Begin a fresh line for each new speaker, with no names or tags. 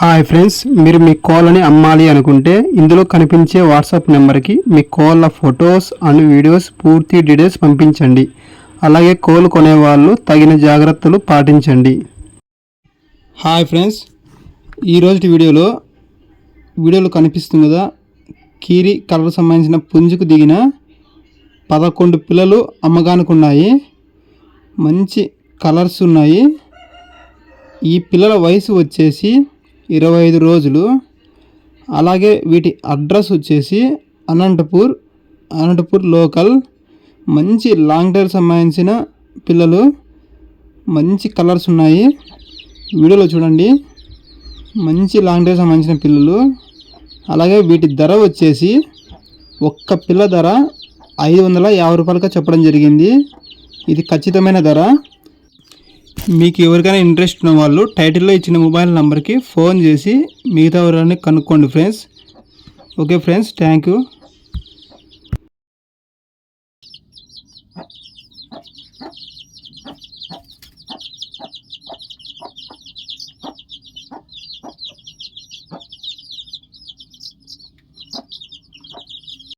Hi friends మీరు మీ కోళ్ళని అమ్మాలి అనుకుంటే ఇందులో కనిపించే వాట్సాప్ నెంబర్కి మీ కోళ్ళ ఫొటోస్ అండ్ వీడియోస్ పూర్తి డీటెయిల్స్ పంపించండి. అలాగే కోళ్ళు కొనేవాళ్ళు తగిన జాగ్రత్తలు పాటించండి. హాయ్ ఫ్రెండ్స్ ఈరోజు వీడియోలో వీడియోలో కనిపిస్తుంది కదా కీరి కలర్ సంబంధించిన పుంజుకు దిగిన పదకొండు పిల్లలు అమ్మగానికి ఉన్నాయి మంచి కలర్స్ ఉన్నాయి. ఈ పిల్లల వయసు వచ్చేసి ఇరవై ఐదు రోజులు. అలాగే వీటి అడ్రస్ వచ్చేసి అనంతపూర్ అనంతపూర్ లోకల్. మంచి లాంగ్ టైర్ సంబంధించిన పిల్లలు మంచి కలర్స్ ఉన్నాయి. వీడియోలో చూడండి. మంచి లాంగ్ టైర్ సంబంధించిన పిల్లలు. అలాగే వీటి ధర వచ్చేసి ఒక్క పిల్ల ధర ఐదు వందల యాభై రూపాయలుగా చెప్పడం జరిగింది. ఇది ఖచ్చితమైన ధర. మీకు ఎవరికైనా ఇంట్రెస్ట్ ఉన్న వాళ్ళు టైటిల్లో ఇచ్చిన మొబైల్ నెంబర్కి ఫోన్ చేసి మిగతా ఎవరైనా కనుక్కోండి friends. Okay friends thank you.